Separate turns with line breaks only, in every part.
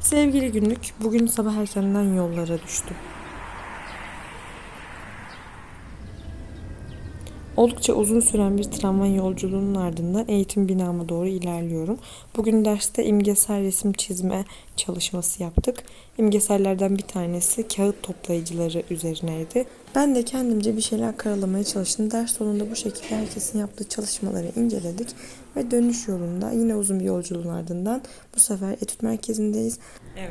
Sevgili günlük, bugün sabah erkenden yollara düştüm. Oldukça uzun süren bir tramvay yolculuğunun ardından eğitim binama doğru ilerliyorum. Bugün derste imgesel resim çizme çalışması yaptık. İmgesellerden bir tanesi kağıt toplayıcıları üzerineydi. Ben de kendimce bir şeyler karalamaya çalıştım. Ders sonunda bu şekilde herkesin yaptığı çalışmaları inceledik ve dönüş yolunda yine uzun bir yolculuğun ardından bu sefer etüt merkezindeyiz.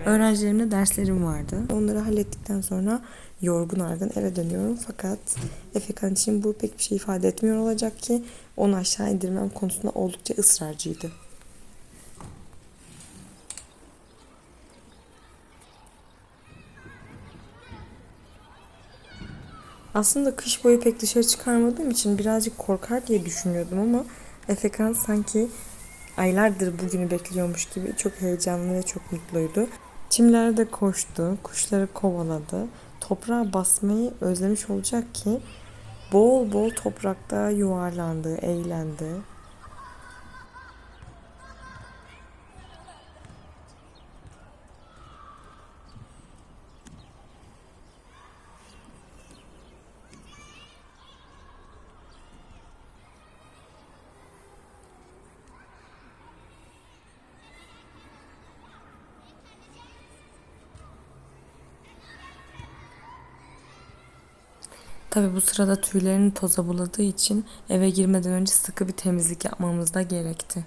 Öğrencilerimle derslerim vardı. Onları hallettikten sonra yorgun argın eve dönüyorum. Fakat Efekan için bu pek bir şey ifade etmiyor olacak ki onu aşağı indirmem konusunda oldukça ısrarcıydı. Aslında kış boyu pek dışarı çıkarmadığım için birazcık korkar diye düşünüyordum ama Efekan sanki aylardır bugünü bekliyormuş gibi çok heyecanlı ve çok mutluydu. Çimlerde koştu, kuşları kovaladı. Toprağa basmayı özlemiş olacak ki bol bol toprakta yuvarlandı, eğlendi. Tabi bu sırada tüylerini toza buladığı için eve girmeden önce sıkı bir temizlik yapmamız da gerekti.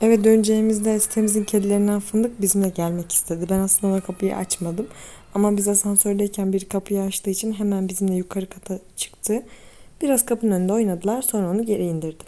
Eve döneceğimizde sitemizin kedilerinden Fındık bizimle gelmek istedi. Ben aslında ona kapıyı açmadım. Ama biz asansördeyken bir kapıyı açtığı için hemen bizimle yukarı kata çıktı. Biraz kapının önünde oynadılar sonra onu geri indirdim.